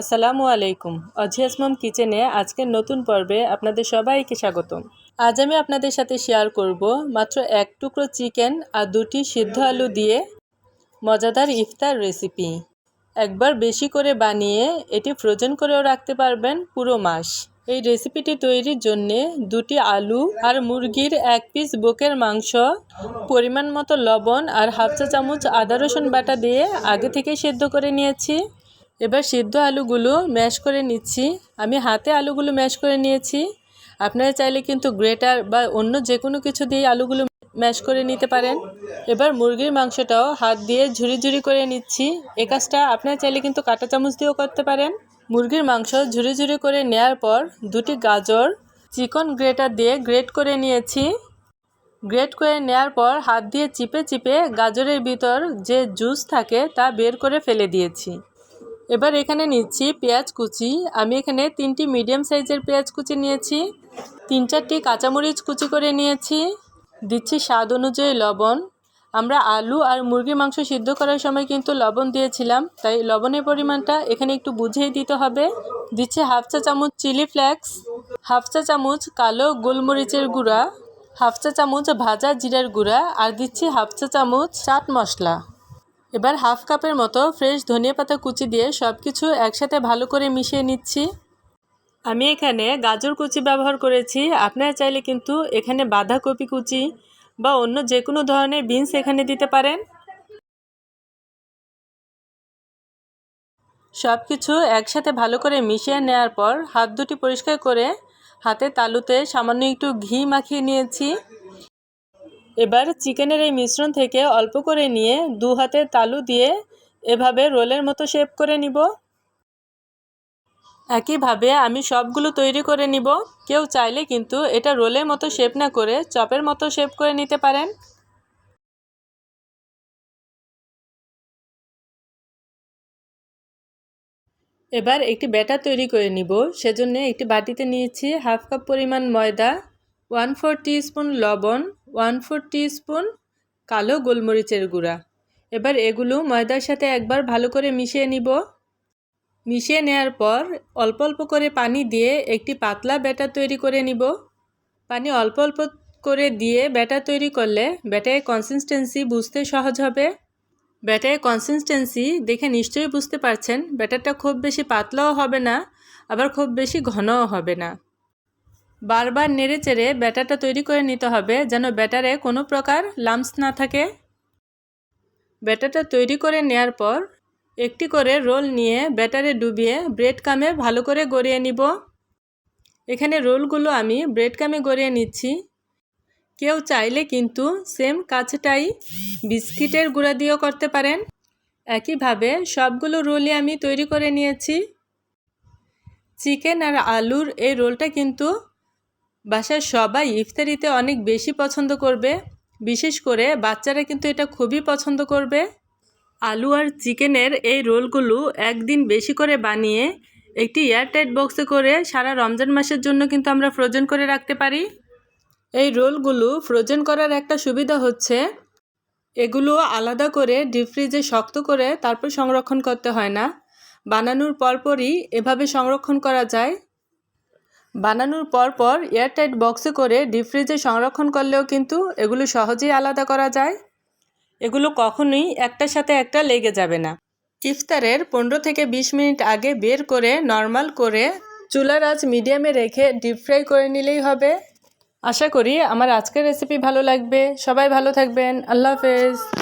আসসালামু আলাইকুম। অজিয়াস মম কিচেনে আজকের নতুন পর্বে আপনাদের সবাইকে স্বাগতম। আজ আমি আপনাদের সাথে শেয়ার করব মাত্র এক টুকরো চিকেন আর দুটি সিদ্ধ আলু দিয়ে মজাদার ইফতার রেসিপি। একবার বেশি করে বানিয়ে এটি ফ্রোজেন করেও রাখতে পারবেন পুরো মাস। এই রেসিপিটি তৈরির জন্যে দুটি আলু আর মুরগির এক পিস বুকের মাংস, পরিমাণ মতো লবণ আর হাফ চা চামচ আদা রসুন বাটা দিয়ে আগে থেকে সেদ্ধ করে নিয়েছি। এবার সিদ্ধ আলুগুলো ম্যাশ করে নিচ্ছি। আমি হাতে আলুগুলো ম্যাশ করে নিয়েছি। আপনারা চাইলে কিন্তু গ্রেটার বা অন্য যে কোনো কিছু দিয়ে আলুগুলো ম্যাশ করে নিতে পারেন। এবার মুরগির মাংসটাও হাত দিয়ে ঝুরি ঝুরি করে নিচ্ছি। এ কাজটা আপনারা চাইলে কিন্তু কাঁটা চামচ দিয়েও করতে পারেন। মুরগির মাংস ঝুরি ঝুরি করে নেয়ার পর দুটি গাজর, চিকন গ্রেটার দিয়ে গ্রেট করে নিয়েছি। গ্রেট করে নেয়ার পর হাত দিয়ে চিপে চিপে গাজরের ভিতর যে জুস থাকে তা বের করে ফেলে দিয়েছি। এবার এখানে নিচ্ছি পেঁয়াজ কুচি। আমি এখানে তিনটি মিডিয়াম সাইজের পেঁয়াজ কুচি নিয়েছি। তিন চারটি কাঁচামরিচ কুচি করে নিয়েছি। দিচ্ছি স্বাদ অনুযায়ী লবণ। আমরা আলু আর মুরগির মাংস সিদ্ধ করার সময় কিন্তু লবণ দিয়েছিলাম, তাই লবণের পরিমাণটা এখানে একটু বুঝিয়ে দিতে হবে। দিচ্ছি হাফ চা চামচ চিলি ফ্লেক্স, হাফ চা চামচ কালো গোলমরিচের গুঁড়া, হাফ চা চামচ ভাজা জিরার গুঁড়া, আর দিচ্ছি হাফ চা চামচ চাট মশলা। এবার হাফ কাপের মতো ফ্রেশ ধনিয়া পাতা কুচি দিয়ে সব কিছু একসাথে ভালো করে মিশিয়ে নিচ্ছি। আমি এখানে গাজর কুচি ব্যবহার করেছি। আপনারা চাইলে কিন্তু এখানে বাঁধাকপি কুচি বা অন্য যে কোনো ধরনের বিনস এখানে দিতে পারেন। সব কিছু একসাথে ভালো করে মিশিয়ে নেওয়ার পর হাত দুটি পরিষ্কার করে হাতে তালুতে সামান্য একটু ঘি মাখিয়ে নিয়েছি। এবার চিকেনের এই মিশ্রণ থেকে অল্প করে নিয়ে দু হাতে তালু দিয়ে এভাবে রোলের মতো শেপ করে নিব। একইভাবে আমি সবগুলো তৈরি করে নিব। কেউ চাইলে কিন্তু এটা রোলের মতো শেপ না করে চপের মতো শেপ করে নিতে পারেন। এবার একটি ব্যাটার তৈরি করে নিব। সেজন্য একটি বাটিতে নিয়েছি হাফ কাপ পরিমাণ ময়দা, ওয়ান ফোর স্পুন লবণ ওয়ান ফোর স্পুন কালো গোলমরিচের গুঁড়া। এবার এগুলো ময়দার সাথে একবার ভালো করে মিশিয়ে নিব। মিশিয়ে নেওয়ার পর অল্প অল্প করে পানি দিয়ে একটি পাতলা ব্যাটার তৈরি করে নিব। পানি অল্প অল্প করে দিয়ে ব্যাটার তৈরি করলে ব্যাটারের কনসিস্টেন্সি বুঝতে সহজ হবে। ব্যাটারের কনসিস্টেন্সি দেখে নিশ্চয়ই বুঝতে পারছেন, ব্যাটারটা খুব বেশি পাতলাও হবে না, আবার খুব বেশি ঘনও হবে না। বারবার নেড়ে চেড়ে ব্যাটারটা তৈরি করে নিতে হবে যেন ব্যাটারে কোনো প্রকার লাম্পস না থাকে। ব্যাটারটা তৈরি করে নেয়ার পর একটি করে রোল নিয়ে ব্যাটারে ডুবিয়ে ব্রেড কামে ভালো করে গড়িয়ে নিব। এখানে রোলগুলো আমি ব্রেড কামে গড়িয়ে নিচ্ছি। কেউ চাইলে কিন্তু সেম কাজটাই বিস্কিটের গুঁড়া দিয়েও করতে পারেন। একইভাবে সবগুলো রোলই আমি তৈরি করে নিয়েছি। চিকেন আর আলুর এই রোলটা কিন্তু বাসার সবাই ইফতারিতে অনেক বেশি পছন্দ করবে, বিশেষ করে বাচ্চারা কিন্তু এটা খুবই পছন্দ করবে। আলু আর চিকেনের এই রোলগুলো একদিন বেশি করে বানিয়ে একটি এয়ারটাইট বক্সে করে সারা রমজান মাসের জন্য কিন্তু আমরা ফ্রোজেন করে রাখতে পারি। এই রোলগুলো ফ্রোজেন করার একটা সুবিধা হচ্ছে, এগুলো আলাদা করে ডিপ ফ্রিজে শক্ত করে তারপর সংরক্ষণ করতে হয় না। বানানোর পরপরই এভাবে সংরক্ষণ করা যায়। বানানোর পর পর এয়ারটাইট বক্সে করে ডিপ ফ্রিজে সংরক্ষণ করলেও কিন্তু এগুলো সহজেই আলাদা করা যায়। এগুলো কখনোই একটার সাথে একটা লেগে যাবে না। ইফতারের পনেরো থেকে বিশ মিনিট আগে বের করে নর্মাল করে চুলার আঁচ মিডিয়ামে রেখে ডিপ ফ্রাই করে নিলেই হবে। আশা করি আমার আজকের রেসিপি ভালো লাগবে। সবাই ভালো থাকবেন। আল্লাহ হাফেজ।